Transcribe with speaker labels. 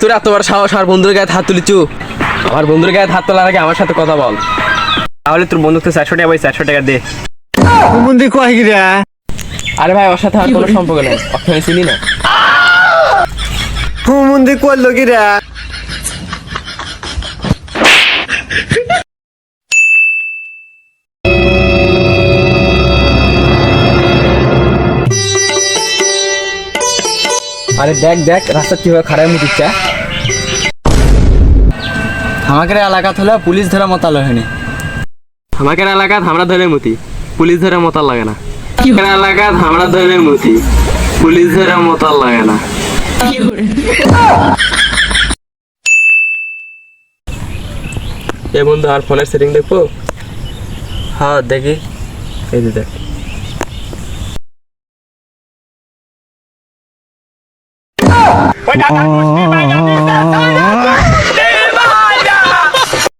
Speaker 1: তোর এত বড় সাহস আমার বন্ধুর গায়ে হাত তুলিছু? আমার বন্ধুর গায়ে হাত তোলার আগে আমার সাথে কথা বল। তাহলে তোর বন্ধুকে চারশো টাকা ভাই চারশো টাকা দে।
Speaker 2: বন্ধু কয় গিরা
Speaker 1: আরে ভাই ওর সাথে আমার কোনো সম্পর্ক নেই। অর্থ চিনি না।
Speaker 2: হুমুন্দি কইলো গিরা
Speaker 1: আরে দেখ দেখ রাস্তা কীভাবে খারাপ মুটিচ্ছে
Speaker 2: আমাদের এলাকা হলে পুলিশ ধরা মতালো হয়নি।
Speaker 1: আমাদের এলাকাত আমরা ধরে মুতি। পুলিশ ধরে মতার লাগে না। এলাকাত আমরা ধরে মুতি। পুলিশ ধরে মতার লাগে না। এ বন্ধু আর ফোনের সেটিং দেখব?
Speaker 2: হ্যাঁ দেখি।
Speaker 1: এই ওই দাদা
Speaker 2: মুশকিল ভাই জানিস না